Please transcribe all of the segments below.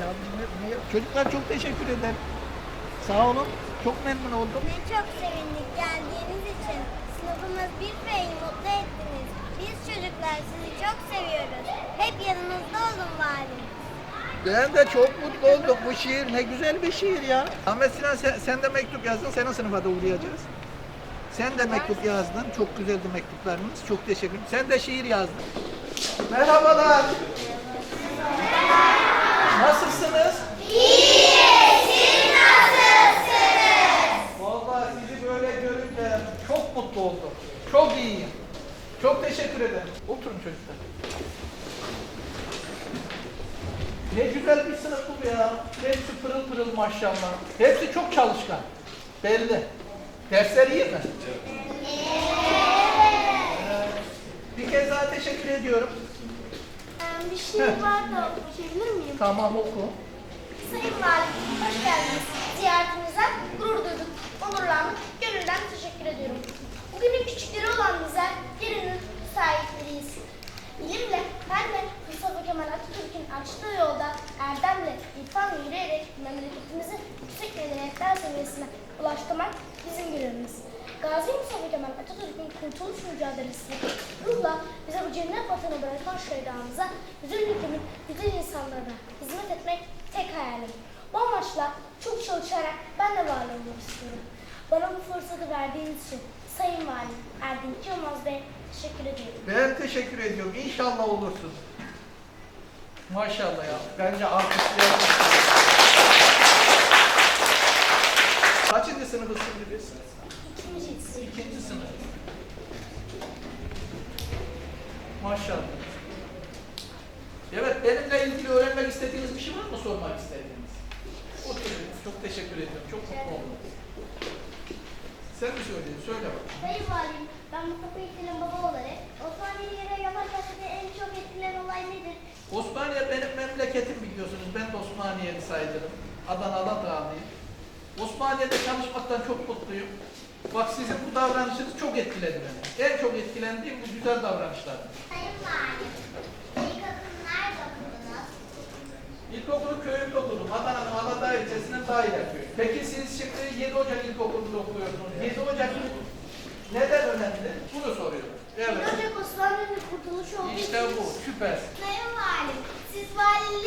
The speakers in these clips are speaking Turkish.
Ya, ne- ne- Çocuklar çok teşekkür ederim. Sağ olun. Çok memnun oldum. Biz çok sevindik geldiğiniz için. Sınıfımız bir beyin mutlu ettiniz. Biz çocuklar sizi çok seviyoruz. Hep yanımızda olun valim. Ben de çok mutlu oldum. Bu şiir ne güzel bir şiir ya. Ahmet Sinan sen, sen de mektup yazdın. Senin sınıfa da uğrayacağız. Sen de mektup yazdın. Çok güzeldi mektuplarınız. Çok teşekkür ederim. Sen de şiir yazdın. Merhabalar. Nasılsınız? Vallahi sizi böyle görünce çok mutlu oldum. Çok iyiyim. Çok teşekkür ederim. Oturun çocuklar. Ne güzel bir sınıf bu ya. Hepsi pırıl pırıl maşallah. Hepsi çok çalışkan. Belli. Dersler iyi mi? Bir kez daha teşekkür ediyorum. Ee, Bir şey var da okuyabilir miyim? Tamam oku. Sayın Valim, hoş geldiniz. Ziyaretinize gurur duyduk, seviyesine ulaştırmak bizim görevimiz. Gazi Mustafa Kemal Atatürk'ün kurtuluş mücadelesi ruhla bize bu cennet vatanı bırakan şehidamıza, güzel ülkemin güzel insanlarına hizmet etmek tek hayalim. Bu amaçla çok çalışarak ben de var olmak istiyorum. Bana bu fırsatı verdiğiniz için Sayın Valim Erdinç Yılmaz Bey teşekkür ediyorum. Ben teşekkür ediyorum. İnşallah olursun. Maşallah ya. Bence alkışlayalım. Kaçıncı sınıfız şimdi biz? İkincisi. İkinci sınıf. Maşallah. Evet, benimle ilgili öğrenmek istediğiniz bir şey var mı sormak istediğiniz? Oturun. Çok teşekkür ediyorum. Çok mutlu oldum. Sen mi söyleyeyim? Söyle bakalım. Sayın Valim, ben Mustafa İlkel'in baba olarak Osmaniye'yi görev yaparken en çok etkileyen olay nedir? Osmaniye benim memleketim biliyorsunuz. Ben de Osmaniye'li sayılırım. Adanalı Dağlıyım. Osmaniye'de çalışmaktan çok mutluyum. Bak sizin bu davranışınız çok etkiledi beni. En çok etkilendiğim bu güzel davranışlar. Sayın Valim, ilkokul nerede okudunuz? İlkokulu köyümde okudum. Adana'nın Aladağ ilçesinin Dağile köyü. Peki siz şimdi 7 Ocak İlkokulu'nda okuyorsunuz. 7 Ocak neden önemli? Bunu soruyorum. Evet. Ocak Osmanlı'nın kurtuluşu olduğu İşte için- bu. Süper. Sayın Valim, siz başladınız?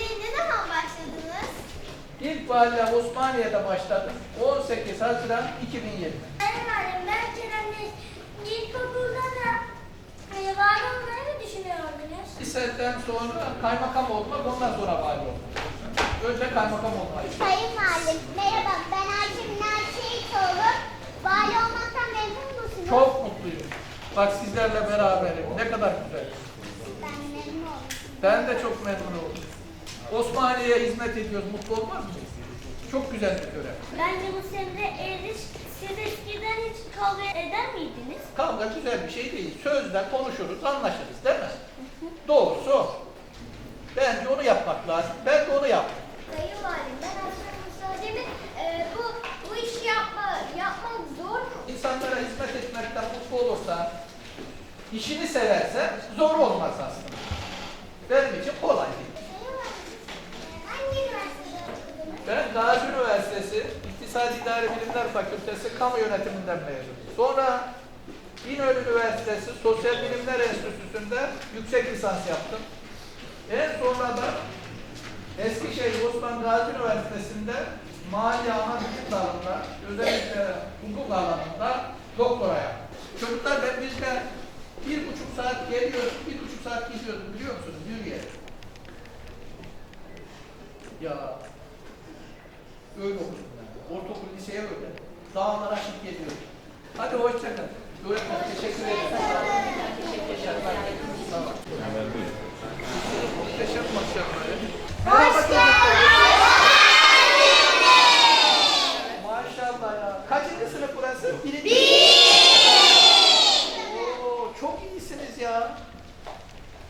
İlk valiliğe Osmaniye'de başladım. 18 Haziran 2020. Sayın Valim, ben Kerem'le ilkokulda da hani var olmayı mı düşünüyordunuz? Liseden sonra kaymakam olmak, ondan sonra vali olmak. Önce kaymakam olmayı. Sayın Valim, merhaba ben Ayşe Minal Şehitoğlu. Vali olmaktan memnun musunuz? Çok mutluyum. Bak sizlerle beraberim. Ne kadar güzel. Ben memnun oldum. Ben de çok memnun oldum. Osmaniye'ye hizmet ediyoruz. Mutlu olmaz mıyız? Çok güzel bir görev. Bence bu sene eriş, siz eskiden hiç kavga eder miydiniz? Kavga güzel bir şey değil. Sözle konuşuruz, anlaşırız değil mi? Doğrusu o. Bence onu yapmak lazım. Ben de onu yaptım. Sayın Valim, ben aslında müsaademi e, bu, bu işi yapma, yapmak zor. İnsanlara hizmet etmekten mutlu olursa, işini severse zor olmaz aslında. Benim Gazi Üniversitesi İktisadi İdari Bilimler Fakültesi Kamu Yönetiminden mezunum. Sonra İnönü Üniversitesi Sosyal Bilimler Enstitüsü'nde yüksek lisans yaptım. En sonra da Eskişehir Osman Gazi Üniversitesi'nde mali ana bilim dalında, özellikle hukuk alanında doktora yaptım. Çocuklar ben bizde bir buçuk saat geliyorum, bir buçuk saat gidiyordum biliyor musunuz yürüyerek. Ya Öyle okudum. Ortaokul, liseye öyle. Dağlara şık geliyorum. Hadi hoşça kal. Öğretmen teşekkür ederim. Sağ ol. Muhteşem maşallah. ya. Merhaba çocuklar. Maşallah ya. Kaçıncı sınıf burası? Birinci. Oo, çok iyisiniz ya.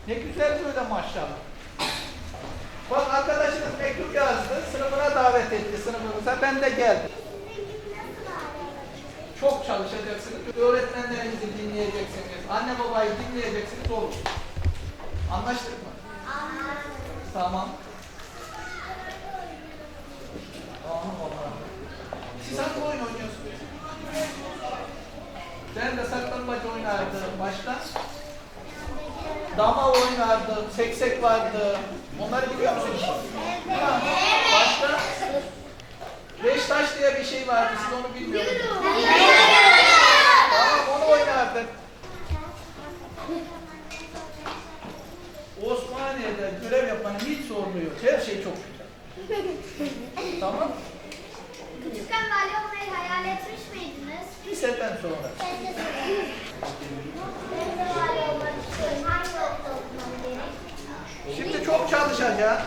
Ne güzel böyle maşallah. Bak arkadaşınız mektup yazdı, sınıfına davet etti sınıfımıza, ben de geldim. Çok çalışacaksınız, öğretmenlerinizi dinleyeceksiniz, anne babayı dinleyeceksiniz olur. Anlaştık mı? Tamam. Tamam Allah. Siz hangi oyun oynuyorsunuz? Ben de saklambaç oynardım. Başka? Dama oynardım. Seksek vardı. Onları biliyor musunuz? Şey vardı. Siz onu bilmiyor musunuz? Tamam onu oynardık. Osmaniye'de görev yapanı hiç sormuyor. Her şey çok güzel. tamam. Küçükken vali olmayı hayal etmiş miydiniz? Liseden sonra. Ben de soruyorum. Ben de vali olmak istiyorum. Hangi okulda okumam gerek? Şimdi çok çalışacağım.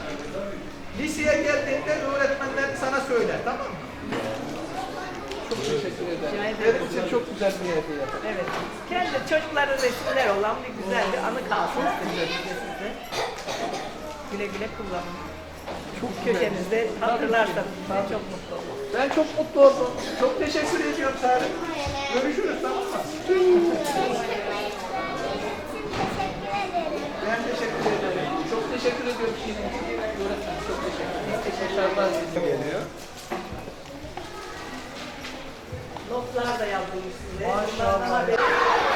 Liseye geldiğinde öğretmenler sana söyler tamam mı? Çok teşekkür Rica ederim. ederim. Benim için çok güzel bir hediye. Evet. Kendi çocukların resimler olan bir güzel bir anı kalsın istiyoruz size. Güle güle kullanın. Çok Köşemizde hatırlarsanız bize çok mutlu oluruz. Ben çok mutlu oldum. Çok teşekkür ediyorum Sarı. Görüşürüz tamam mı? Ben teşekkür ederim. Çok teşekkür ediyorum çok teşekkür ederim. Başarılar diliyorum. geliyor. Notlar da yazılmış size. Maşallah.